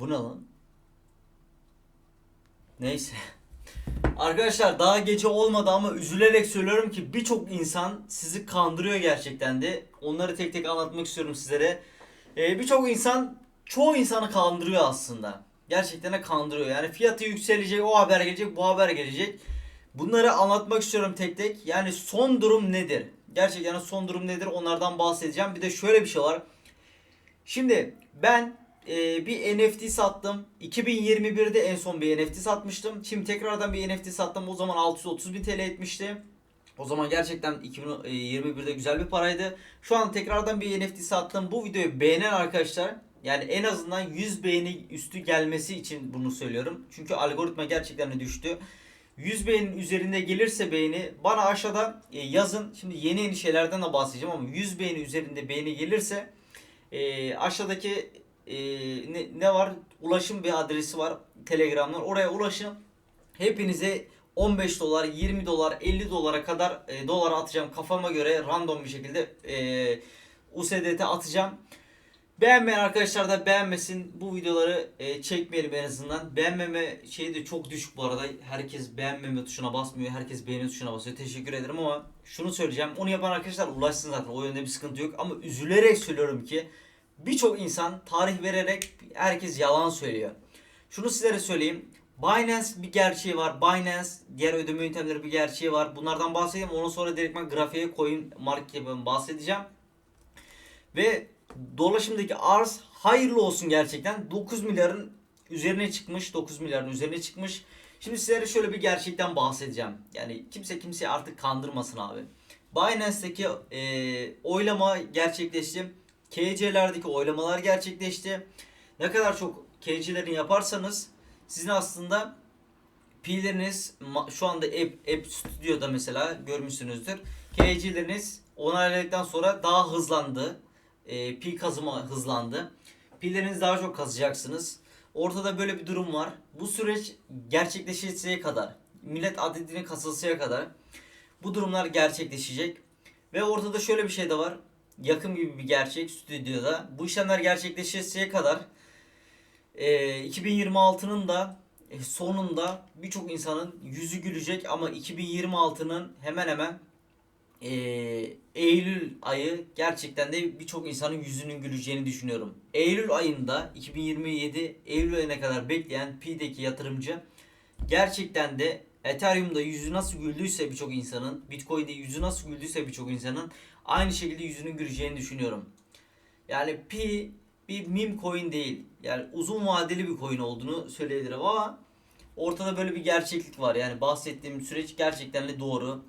Bu ne lan? Neyse. Arkadaşlar daha gece olmadı ama üzülerek söylüyorum ki birçok insan sizi kandırıyor gerçekten de. Onları tek tek anlatmak istiyorum sizlere. Ee, birçok insan çoğu insanı kandırıyor aslında. Gerçekten de kandırıyor. Yani fiyatı yükselecek, o haber gelecek, bu haber gelecek. Bunları anlatmak istiyorum tek tek. Yani son durum nedir? Gerçekten son durum nedir? Onlardan bahsedeceğim. Bir de şöyle bir şey var. Şimdi ben e, bir NFT sattım. 2021'de en son bir NFT satmıştım. Şimdi tekrardan bir NFT sattım. O zaman 630 bin TL etmişti. O zaman gerçekten 2021'de güzel bir paraydı. Şu an tekrardan bir NFT sattım. Bu videoyu beğenen arkadaşlar yani en azından 100 beğeni üstü gelmesi için bunu söylüyorum. Çünkü algoritma gerçekten düştü. 100 beğenin üzerinde gelirse beğeni bana aşağıda e, yazın. Şimdi yeni yeni şeylerden de bahsedeceğim ama 100 beğeni üzerinde beğeni gelirse e, aşağıdaki e, ne, ne var? Ulaşım bir adresi var Telegram'dan. Oraya ulaşın. Hepinize 15 dolar, 20 dolar, 50 dolara kadar e, dolar atacağım. Kafama göre random bir şekilde e, USDT atacağım. Beğenmeyen arkadaşlar da beğenmesin. Bu videoları e, çekmeyelim en azından. Beğenmeme şeyi de çok düşük bu arada. Herkes beğenmeme tuşuna basmıyor. Herkes beğeni tuşuna basıyor. Teşekkür ederim ama şunu söyleyeceğim. Onu yapan arkadaşlar ulaşsın zaten. O yönde bir sıkıntı yok. Ama üzülerek söylüyorum ki birçok insan tarih vererek herkes yalan söylüyor. Şunu sizlere söyleyeyim. Binance bir gerçeği var. Binance diğer ödeme yöntemleri bir gerçeği var. Bunlardan bahsedeyim. Ondan sonra direktmen grafiğe koyun market'e bahsedeceğim. Ve dolaşımdaki arz hayırlı olsun gerçekten. 9 milyarın üzerine çıkmış. 9 milyarın üzerine çıkmış. Şimdi sizlere şöyle bir gerçekten bahsedeceğim. Yani kimse kimseyi artık kandırmasın abi. Binance'deki e, oylama gerçekleşti. KC'lerdeki oylamalar gerçekleşti. Ne kadar çok KC'lerin yaparsanız sizin aslında P'leriniz şu anda App, App Studio'da mesela görmüşsünüzdür. KC'leriniz onayladıktan sonra daha hızlandı. E, pi kazımı hızlandı. Pillerinizi daha çok kazacaksınız. Ortada böyle bir durum var. Bu süreç gerçekleşeceği kadar, millet adedini kasılsaya kadar bu durumlar gerçekleşecek. Ve ortada şöyle bir şey de var. Yakın gibi bir gerçek stüdyoda. Bu işlemler gerçekleşeceği kadar e, 2026'nın da e, sonunda birçok insanın yüzü gülecek ama 2026'nın hemen hemen e, Eylül ayı gerçekten de birçok insanın yüzünün güleceğini düşünüyorum. Eylül ayında 2027 Eylül ayına kadar bekleyen Pi'deki yatırımcı gerçekten de Ethereum'da yüzü nasıl güldüyse birçok insanın, Bitcoin'de yüzü nasıl güldüyse birçok insanın aynı şekilde yüzünün güleceğini düşünüyorum. Yani Pi bir meme coin değil. Yani uzun vadeli bir coin olduğunu söyleyebilirim ama ortada böyle bir gerçeklik var. Yani bahsettiğim süreç gerçekten de doğru.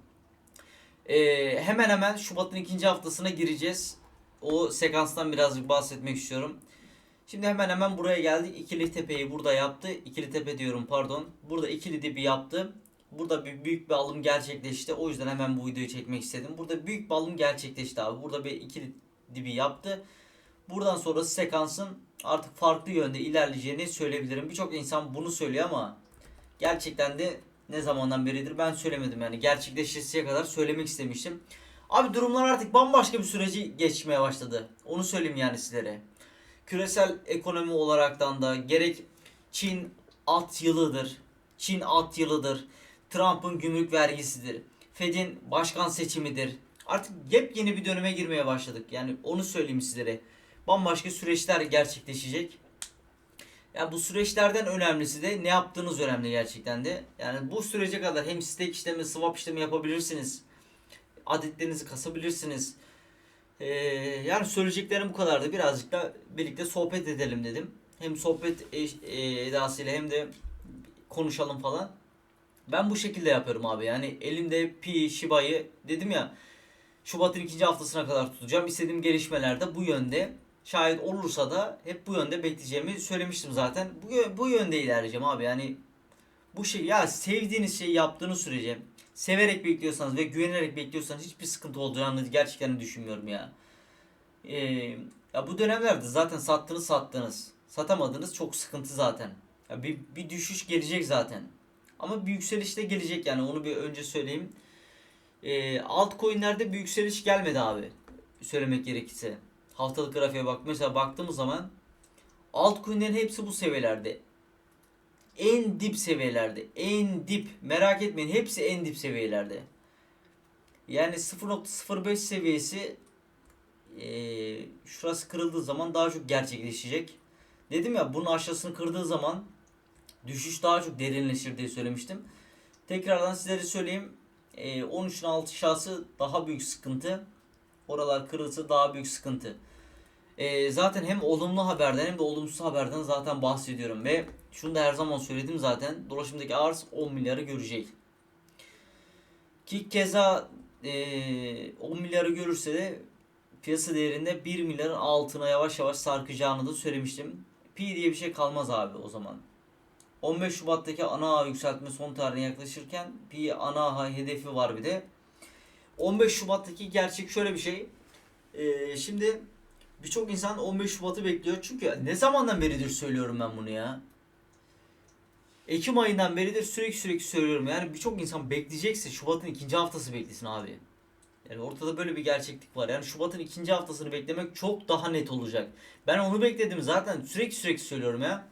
Ee, hemen hemen Şubat'ın ikinci haftasına gireceğiz. O sekanstan birazcık bahsetmek istiyorum. Şimdi hemen hemen buraya geldik. İkili tepeyi burada yaptı. İkili tepe diyorum pardon. Burada ikili dibi yaptı. Burada bir büyük bir alım gerçekleşti. O yüzden hemen bu videoyu çekmek istedim. Burada büyük bir alım gerçekleşti abi. Burada bir ikili dibi yaptı. Buradan sonra sekansın artık farklı yönde ilerleyeceğini söyleyebilirim. Birçok insan bunu söylüyor ama gerçekten de ne zamandan beridir ben söylemedim yani gerçekleşesiye kadar söylemek istemiştim. Abi durumlar artık bambaşka bir süreci geçmeye başladı. Onu söyleyeyim yani sizlere. Küresel ekonomi olaraktan da gerek Çin at yılıdır. Çin at yılıdır. Trump'ın gümrük vergisidir. Fed'in başkan seçimidir. Artık yepyeni bir döneme girmeye başladık. Yani onu söyleyeyim sizlere. Bambaşka süreçler gerçekleşecek. Ya bu süreçlerden önemlisi de ne yaptığınız önemli gerçekten de. Yani bu sürece kadar hem stake işlemi, swap işlemi yapabilirsiniz. Adetlerinizi kasabilirsiniz. Ee, yani söyleyeceklerim bu kadardı. Birazcık da birlikte sohbet edelim dedim. Hem sohbet eş- e, edasıyla hem de konuşalım falan. Ben bu şekilde yapıyorum abi. Yani elimde Pi, Shiba'yı dedim ya Şubat'ın ikinci haftasına kadar tutacağım. İstediğim gelişmeler de bu yönde. Şayet olursa da hep bu yönde bekleyeceğimi söylemiştim zaten. Bu, bu yönde ilerleyeceğim abi. Yani bu şey ya sevdiğiniz şeyi yaptığınız sürece severek bekliyorsanız ve güvenerek bekliyorsanız hiçbir sıkıntı olacağını gerçekten düşünmüyorum ya. Ee, ya bu dönemlerde zaten sattınız sattınız. Satamadınız çok sıkıntı zaten. Ya bir, bir düşüş gelecek zaten. Ama bir yükseliş de gelecek yani onu bir önce söyleyeyim. Ee, altcoin'lerde bir yükseliş gelmedi abi. Söylemek gerekirse. Haftalık grafiğe bak. Mesela baktığımız zaman Altcoin'lerin hepsi bu seviyelerde. En dip seviyelerde. En dip. Merak etmeyin hepsi en dip seviyelerde. Yani 0.05 seviyesi eee, şurası kırıldığı zaman daha çok gerçekleşecek. Dedim ya bunun aşağısını kırdığı zaman düşüş daha çok derinleşir diye söylemiştim. Tekrardan sizlere söyleyeyim. Eee 13'ün altı şahsı daha büyük sıkıntı. Oralar kırılsa daha büyük sıkıntı. Eee, zaten hem olumlu haberden hem de olumsuz haberden zaten bahsediyorum ve şunu da her zaman söyledim zaten. Dolaşımdaki arz 10 milyarı görecek. Ki keza eee 10 milyarı görürse de piyasa değerinde 1 milyarın altına yavaş yavaş sarkacağını da söylemiştim. Pi diye bir şey kalmaz abi o zaman. 15 Şubat'taki ana ağ yükseltme son tarihine yaklaşırken Pi ana ağ hedefi var bir de. 15 Şubat'taki gerçek şöyle bir şey. Ee, şimdi birçok insan 15 Şubat'ı bekliyor. Çünkü ne zamandan beridir söylüyorum ben bunu ya. Ekim ayından beridir sürekli sürekli söylüyorum. Yani birçok insan bekleyecekse Şubat'ın ikinci haftası beklesin abi. Yani ortada böyle bir gerçeklik var. Yani Şubat'ın ikinci haftasını beklemek çok daha net olacak. Ben onu bekledim zaten sürekli sürekli söylüyorum ya.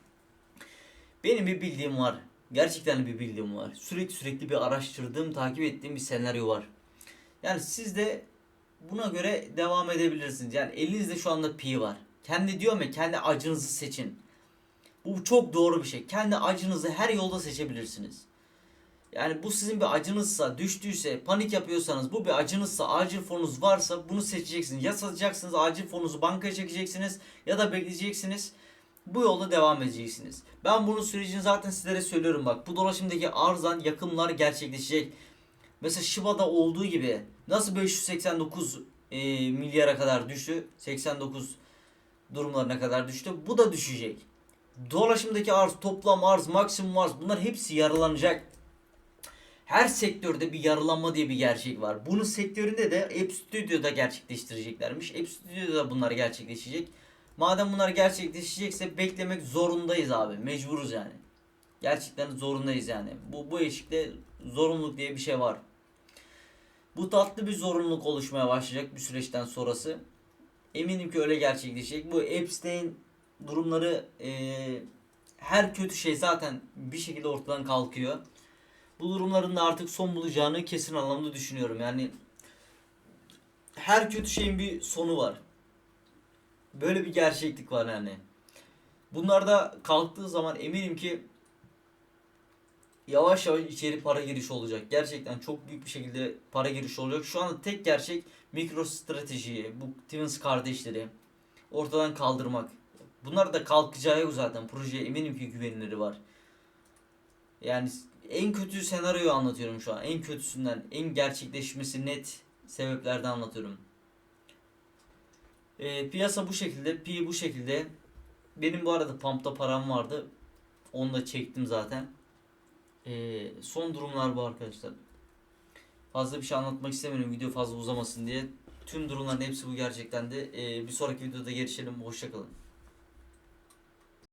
Benim bir bildiğim var. Gerçekten bir bildiğim var. Sürekli sürekli bir araştırdığım, takip ettiğim bir senaryo var. Yani siz de buna göre devam edebilirsiniz. Yani elinizde şu anda pi var. Kendi diyorum ya kendi acınızı seçin. Bu çok doğru bir şey. Kendi acınızı her yolda seçebilirsiniz. Yani bu sizin bir acınızsa, düştüyse, panik yapıyorsanız, bu bir acınızsa, acil fonunuz varsa bunu seçeceksiniz. Ya satacaksınız, acil fonunuzu bankaya çekeceksiniz ya da bekleyeceksiniz. Bu yolda devam edeceksiniz. Ben bunun sürecini zaten sizlere söylüyorum bak. Bu dolaşımdaki arzan yakımlar gerçekleşecek. Mesela Shiba'da olduğu gibi nasıl 589 e, milyara kadar düştü? 89 durumlarına kadar düştü. Bu da düşecek. Dolaşımdaki arz, toplam arz, maksimum arz bunlar hepsi yaralanacak. Her sektörde bir yaralanma diye bir gerçek var. Bunun sektöründe de App Studio'da gerçekleştireceklermiş. App Studio'da bunlar gerçekleşecek. Madem bunlar gerçekleşecekse beklemek zorundayız abi. Mecburuz yani. Gerçekten zorundayız yani. Bu bu eşikte zorunluluk diye bir şey var. Bu tatlı bir zorunluluk oluşmaya başlayacak bir süreçten sonrası. Eminim ki öyle gerçekleşecek. Bu Epstein durumları eee, her kötü şey zaten bir şekilde ortadan kalkıyor. Bu durumların da artık son bulacağını kesin anlamda düşünüyorum. Yani her kötü şeyin bir sonu var. Böyle bir gerçeklik var yani. Bunlar da kalktığı zaman eminim ki yavaş yavaş içeri para girişi olacak. Gerçekten çok büyük bir şekilde para girişi olacak. Şu anda tek gerçek mikro stratejiyi, bu Twins kardeşleri ortadan kaldırmak. Bunlar da kalkacağı yok zaten. Projeye eminim ki güvenileri var. Yani en kötü senaryoyu anlatıyorum şu an. En kötüsünden, en gerçekleşmesi net sebeplerden anlatıyorum. Ee, piyasa bu şekilde, pi bu şekilde. Benim bu arada pump'ta param vardı. Onu da çektim zaten. Ee, son durumlar bu arkadaşlar. Fazla bir şey anlatmak istemiyorum video fazla uzamasın diye. Tüm durumların hepsi bu gerçekten de. Ee, bir sonraki videoda görüşelim. Hoşçakalın.